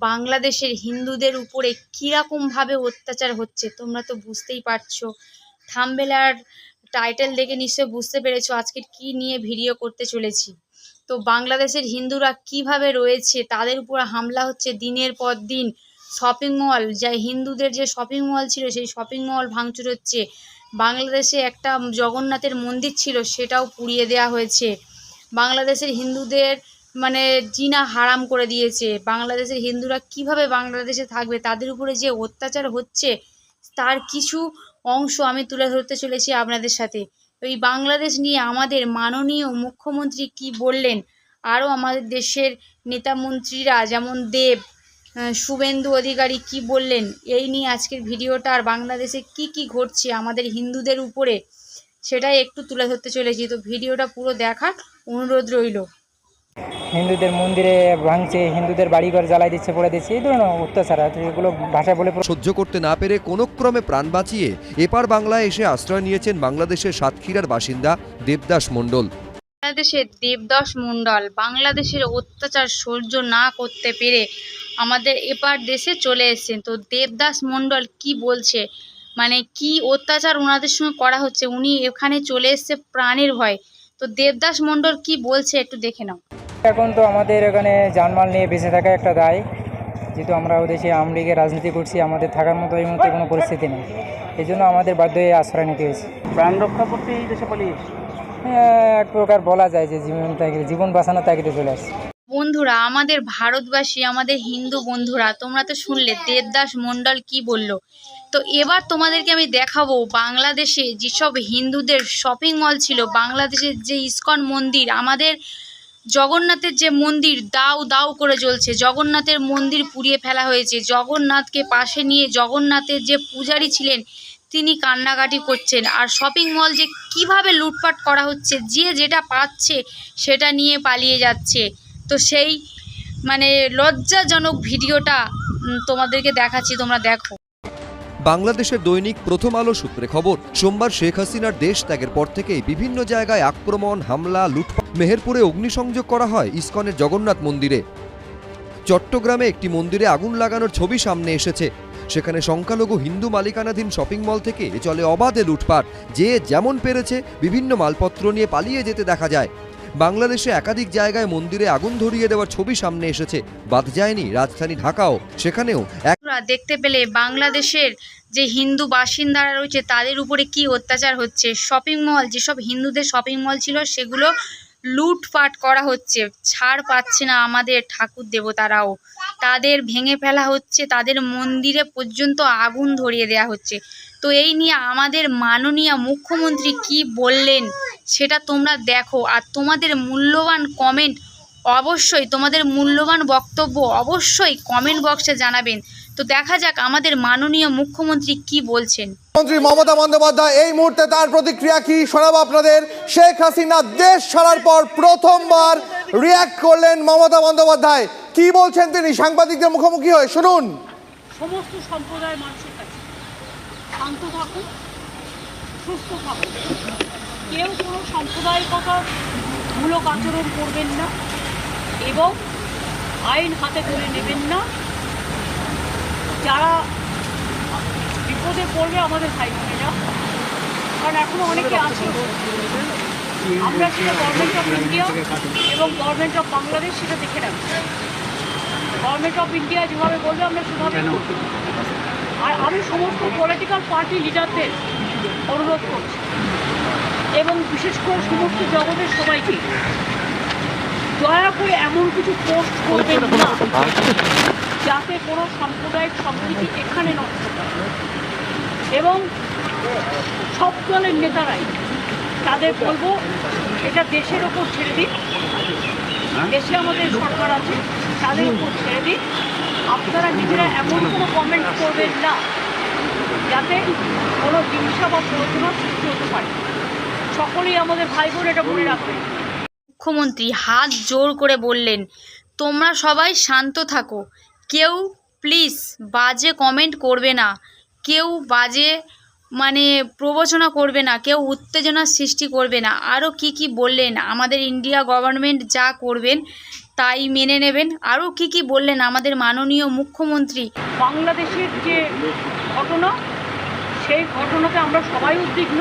বাংলাদেশের হিন্দুদের উপরে কীরকমভাবে অত্যাচার হচ্ছে, তোমরা তো বুঝতেই পারছ। থামবেলার টাইটেল দেখে নিশ্চয় বুঝতে পেরেছ আজকের কী নিয়ে ভিডিও করতে চলেছি। তো বাংলাদেশের হিন্দুরা কীভাবে রয়েছে, তাদের উপর হামলা হচ্ছে দিনের পর দিন। শপিং মল যা হিন্দুদের যে শপিং মল ছিল, সেই শপিং মল ভাঙচুর হচ্ছে। বাংলাদেশে একটা জগন্নাথের মন্দির ছিল, সেটাও পুড়িয়ে দেওয়া হয়েছে। বাংলাদেশের হিন্দুদের মানে জিনা হারাম করে দিয়েছে। বাংলাদেশের হিন্দুরা কীভাবে বাংলাদেশে থাকবে? তাদের উপরে যে অত্যাচার হচ্ছে, তার কিছু অংশ আমি তুলে ধরতে চলেছি আপনাদের সাথে। এই বাংলাদেশ নিয়ে আমাদের মাননীয় মুখ্যমন্ত্রী কি বললেন? আরও আমাদের দেশের নেতা মন্ত্রীরা যেমন দেব শুভেন্দু অধিকারী কি বললেন? এই নিয়ে আজকের ভিডিওটা আর বাংলাদেশে কি কি ঘটছে আমাদের হিন্দুদের উপরে, সেটাই একটু তুলে ধরতে চলেছি। তো ভিডিওটা পুরো দেখার অনুরোধ রইল। হিন্দুদের মন্দিরে ভাঙছে হিন্দুদের বাড়িঘর জ্বালাই দিচ্ছে পড়ে দিচ্ছে এই ধরনের অত্যাচার আর এগুলো ভাষা বলে সহ্য করতে না পেরে কোনো ক্রমে প্রাণ বাঁচিয়ে এপার বাংলায় এসে আশ্রয় নিয়েছেন বাংলাদেশের সাতক্ষীরার বাসিন্দা দেবদাস মণ্ডল। বাংলাদেশের দেবদাস মণ্ডল বাংলাদেশের অত্যাচার সহ্য না করতে পেরে আমাদের এপার দেশে চলে এসেছেন। তো দেবদাস মণ্ডল কি বলছে? মানে কি অত্যাচার ওনাদের সঙ্গে করা হচ্ছে? উনি এখানে চলে এসছে প্রাণের ভয়। তো দেবদাস মণ্ডল কি বলছে একটু দেখে নাও। এখন তো আমাদের এখানে জানমাল নিয়ে বেঁচে থাকা একটা দায়। যেহেতু আমরা দেশে আমলিগের রাজনীতি করছি আমাদের থাকার মতো এই মুহূর্তে কোনো পরিস্থিতি নেই। এই জন্য আমাদের বাধ্য হয়ে আশ্রয় নিতে হয়েছে। প্রাণ রক্ষা করতে এই দেশে পালিয়ে হ্যাঁ, এক প্রকার বলা যায় যে জীবন তাগিদে জীবন বাঁচানোর তাগিদে চলে আসছে। বন্ধুরা আমাদের ভারতবাসী আমাদের হিন্দু বন্ধুরা তোমরা তো শুনলে দেবদাস মণ্ডল কি বলল? তো এবার তোমাদেরকে আমি দেখাবো বাংলাদেশে যেসব হিন্দুদের শপিং মল ছিল বাংলাদেশের যে ইস্কন মন্দির আমাদের জগন্নাথের যে মন্দির দাউ দাউ করে জ্বলছে। জগন্নাথের মন্দির পুড়িয়ে ফেলা হয়েছে। জগন্নাথকে পাশে নিয়ে জগন্নাথের যে পূজারী ছিলেন, তিনি কান্নাকাটি করছেন। আর শপিং মল যে কীভাবে লুটপাট করা হচ্ছে, যে যেটা পাচ্ছে, সেটা নিয়ে পালিয়ে যাচ্ছে। তো সেই মানে লজ্জাজনক ভিডিওটা তোমাদেরকে দেখাচ্ছি, তোমরা দেখো। বাংলাদেশের দৈনিক প্রথম আলো সূত্রে খবর, সোমবার শেখ হাসিনার দেশ ত্যাগের পর থেকেই বিভিন্ন জায়গায় আক্রমণ, হামলা, লুটপাট, মেহেরপুরে অগ্নিসংযোগ করা হয় ইস্কনের জগন্নাথ মন্দিরে। চট্টগ্রামে একটি মন্দিরে আগুন লাগানোর ছবি সামনে এসেছে। সেখানে সংখ্যালঘু হিন্দু মালিকানাধীন শপিং মল থেকে চলে অবাধে লুটপাট। যে যেমন পেরেছে, বিভিন্ন মালপত্র নিয়ে পালিয়ে যেতে দেখা যায়। বাংলাদেশে একাধিক জায়গায় মন্দিরে আগুন ধরিয়ে দেওয়ার ছবি সামনে এসেছে। বাদ যায়নি রাজধানী ঢাকাও। সেখানেও এক তোমরা দেখতে পেলে বাংলাদেশের যে হিন্দু বাসিন্দারা রয়েছে, তাদের উপরে কি অত্যাচার হচ্ছে? শপিং মল যেসব হিন্দুদের শপিং মল ছিল, সেগুলো লুটপাট করা হচ্ছে। ছাড় পাচ্ছে না আমাদের ঠাকুর দেবতারাও। তাদের ভেঙে ফেলা হচ্ছে, তাদের মন্দিরে পর্যন্ত আগুন ধরিয়ে দেওয়া হচ্ছে। তো এই নিয়ে আমাদের মাননীয় মুখ্যমন্ত্রী কি বললেন, সেটা তোমরা দেখো। আর তোমাদের মূল্যবান কমেন্ট অবশ্যই, তোমাদের মূল্যবান বক্তব্য অবশ্যই কমেন্ট বক্সে জানাবেন। তো দেখা যাক আমাদের মাননীয় মুখ্যমন্ত্রী কি বলছেন। মন্ত্রী মমতা বন্দ্যোপাধ্যায় এই মুহূর্তে তার প্রতিক্রিয়া কি শোনাবো আপনাদের? শেখ হাসিনা দেশ ছাড়ার পর প্রথমবার রিয়াক্ট করলেন মমতা বন্দ্যোপাধ্যায়। কি বলছেন তিনি? সাংবাদিকদের মুখোমুখি হয়ে শুনুন। সমস্ত সম্প্রদায়ের মানুষের কাছে শান্ত থাকুন সুস্থ থাকুন। কেউ কোনো সাম্প্রদায়িকতা মূলক আচরণ করবেন না এবং আইন হাতে তুলে নেবেন না। যারা বিপদে পড়বে আমাদের ভাই বোনেরা কারণ এখনও অনেকে আছে। আমরা সেটা গভর্নমেন্ট অফ ইন্ডিয়া এবং গভর্নমেন্ট অফ বাংলাদেশ সেটা দেখে রাখব গভর্নমেন্ট অফ ইন্ডিয়া যেভাবে বলবে আমরা সেভাবে আর আমি সমস্ত পলিটিক্যাল পার্টি লিডারদের অনুরোধ করছি। এবং বিশেষ করে সমস্ত জগতের সবাইকে। দয়া করে এমন কিছু পোস্ট করবেন না। যাতে কোনো সাম্প্রদায়িক সম্প্রীতি এখানে নষ্ট হয় এবং সব দলের নেতারাই, তাদের বলব, এটা দেশের ওপর ছেড়ে দিন। দেশে আমাদের সরকার আছে, তাদের উপর ছেড়ে দিন। আপনারা নিজেরা এমন কোনো কমেন্ট করবেন না, যাতে কোনো হিংসা বা প্ররোচনা সৃষ্টি হতে পারে। সকলেই আমাদের ভাই বোন এটা মনে রাখবেন। মুখ্যমন্ত্রী হাত জোর করে বললেন, তোমরা সবাই শান্ত থাকো। কেউ প্লিজ বাজে কমেন্ট করবে না। কেউ বাজে মানে প্রবচনা করবে না, কেউ উত্তেজনার সৃষ্টি করবে না। আরও কি কি বললেন? আমাদের ইন্ডিয়া গভর্নমেন্ট যা করবেন তাই মেনে নেবেন। আরও কি কি বললেন আমাদের মাননীয় মুখ্যমন্ত্রী? বাংলাদেশের যে ঘটনা, সেই ঘটনাতে আমরা সবাই উদ্বিগ্ন।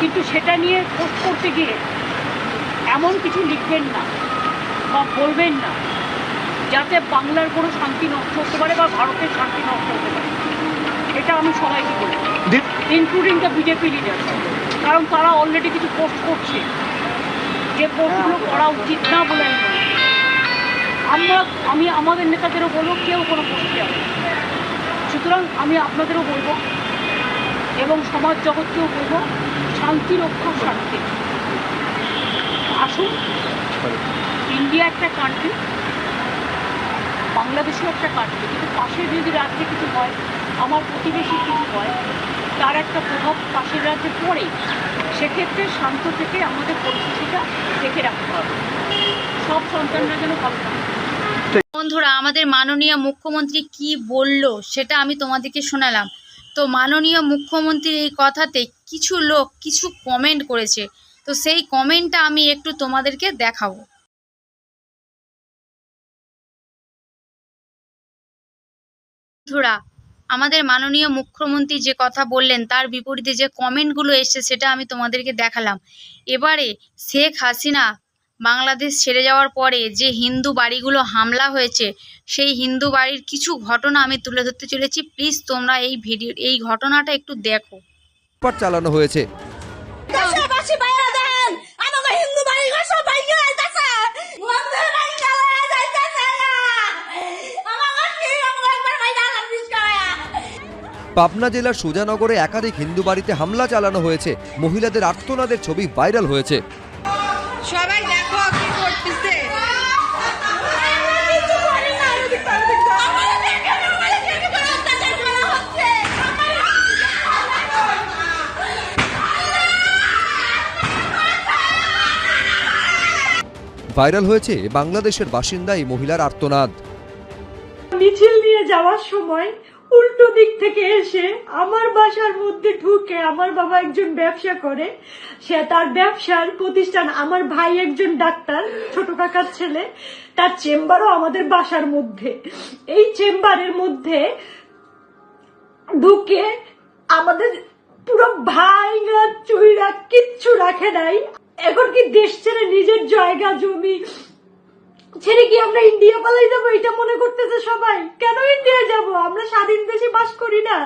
কিন্তু সেটা নিয়ে পোস্ট করতে গিয়ে এমন কিছু লিখবেন না বা বলবেন না। যাতে বাংলার কোনো শান্তি নষ্ট হতে পারে বা ভারতের শান্তি নষ্ট হতে পারে। এটা আমি সবাইকে বলি। ইনক্লুডিং দ্য বিজেপি লিডার কারণ তারা অলরেডি কিছু পোস্ট করছে। যে পোস্টগুলো করা উচিত না বলে আমি বলি আমরা আমি আমাদের নেতাদেরও বলব কেউ কোনো পোস্ট যাবে সুতরাং আমি আপনাদেরও বলব এবং সমাজ জগৎকেও বলব শান্তি রক্ষার স্বার্থে আসুন ইন্ডিয়া একটা কান্ট্রি বাংলাদেশও একটা কান্ট্রি কিন্তু পাশে যদি রাজ্যে কিছু হয়, আমার প্রতিবেশী কিছু হয়, তার একটা প্রভাব পাশের রাজ্যে পড়ে সেক্ষেত্রে শান্ত থেকে আমাদের পরিস্থিতিটা দেখে রাখতে হবে। সব সন্তানরা যেন ভালো থাকে। বন্ধুরা, আমাদের মাননীয় মুখ্যমন্ত্রী কি বলল সেটা আমি তোমাদেরকে শোনালাম। তো মাননীয় মুখ্যমন্ত্রীর এই কথাতে কিছু লোক কিছু কমেন্ট করেছে। তো সেই কমেন্টটা আমি একটু তোমাদেরকে দেখাবো। বন্ধুরা, আমাদের মাননীয় মুখ্যমন্ত্রী যে কথা বললেন, তার বিপরীতে যে কমেন্টগুলো এসছে সেটা আমি তোমাদেরকে দেখালাম। এবারে শেখ হাসিনা বাংলাদেশ ছেড়ে যাওয়ার পরে যে হিন্দু বাড়িগুলো হামলা হয়েছে, সেই হিন্দু বাড়ির কিছু ঘটনা আমি তুলে ধরতে চলেছি। প্লিজ তোমরা এই ভিডিও, এই ঘটনাটা একটু দেখো। চালানো হয়েছে দেশবাসী বাইরে দেন আমাকে হিন্দু বাড়ি ঘর সব ভাই যাইতেছে মন্দির বাড়ি চালা যাইতেছে আমাকে কি আমাকে একবার ভাই ডালার বিষ করায়া পাবনা জেলার সুজানগরে একাধিক হিন্দু বাড়িতে হামলা চালানো হয়েছে। মহিলাদের আর্তনাদের ছবি ভাইরাল হয়েছে। সবাই দেখো কি করতেছে। ভাইরাল হয়েছে বাংলাদেশের বাসিন্দা এই মহিলার আর্তনাদ। মিছিল নিয়ে যাওয়ার সময় উল্টো দিক থেকে এসে আমার বাসার মধ্যে ঢুকে আমার বাবা একজন ব্যবসা করে। সে তার ব্যবসার প্রতিষ্ঠান আমার ভাই একজন ডাক্তার, ছোট কাকার ছেলে। তার চেম্বারও আমাদের বাসার মধ্যে। এই চেম্বারের মধ্যে ঢুকে আমাদের পুরো ভাইরা, চুইরা কিচ্ছু রাখে নাই। এখন কি দেশ ছেড়ে নিজের জায়গা, জমি ছেড়ে কি আমরা ইন্ডিয়া পালাই যাব? এটা মনে করতেছে সবাই। কেন ইন্ডিয়া যাব? আমরা স্বাধীন দেশে বাস করি না।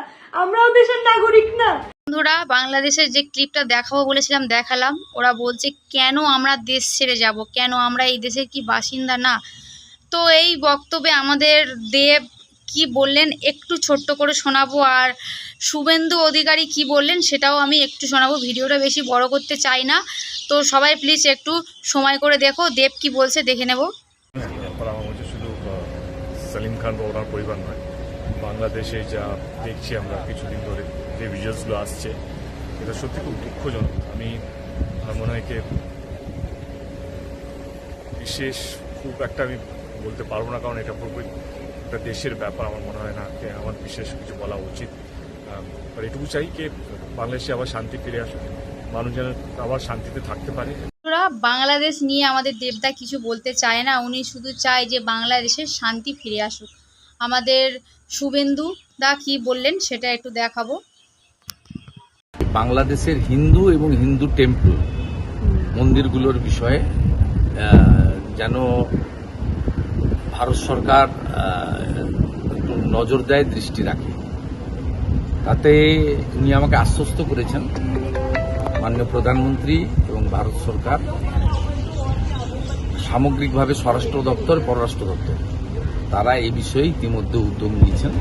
আমরাও দেশের নাগরিক না। বন্ধুরা, বাংলাদেশের যে ক্লিপটা দেখাবো বলেছিলাম, দেখালাম। ওরা বলছে, কেন আমরা দেশ ছেড়ে যাব? কেন আমরা এই দেশের কি বাসিন্দা না? তো এই বক্তব্যে আমাদের দেব কি বললেন, একটু ছোট্ট করে শোনাবো। আর শুভেন্দু অধিকারী কি বললেন, সেটাও আমি একটু শোনাবো। ভিডিওটা বেশি বড় করতে চাই না। তো সবাই প্লিজ একটু সময় করে দেখো। দেব কি বলছে, দেখে নেব করা হচ্ছে শুধু আহ, সালিম খান বা ওনার পরিবার নয়। বাংলাদেশে যা দেখছি আমরা, কিছুদিন ধরে যে ভিডিওসগুলো আসছে, এটা সত্যি খুব দুঃখজনক। আমি, আমার মনে হয় বিশেষ খুব একটা আমি বলতে পারব না, কারণ এটা পুরোপুরি একটা দেশের ব্যাপার, আমার মনে হয় না আমার বিশেষ কিছু বলা উচিত। এটুকু চাই যে বাংলাদেশে আবার শান্তি ফিরে আসুক। মানুষ যেন আবার শান্তিতে থাকতে পারে। বাংলাদেশ নিয়ে আমাদের দেবদা কিছু বলতে চায় না। উনি শুধু চায় যে বাংলাদেশের শান্তি ফিরে আসুক। আমাদের শুভেন্দু দা কি বললেন সেটা একটু দেখাবো। বাংলাদেশের হিন্দু এবং হিন্দু টেম্পল মন্দিরগুলোর বিষয়ে যেন ভারত সরকার একটু নজর দেয় দৃষ্টি রাখে। তাতে উনি আমাকে আশ্বস্ত করেছেন। মাননীয় প্রধানমন্ত্রী ভারত সরকার সামগ্রিকভাবে স্বরাষ্ট্র দপ্তর পররাষ্ট্র দপ্তর তারা এই বিষয়ে ইতিমধ্যে উদ্যোগ নিয়েছেন।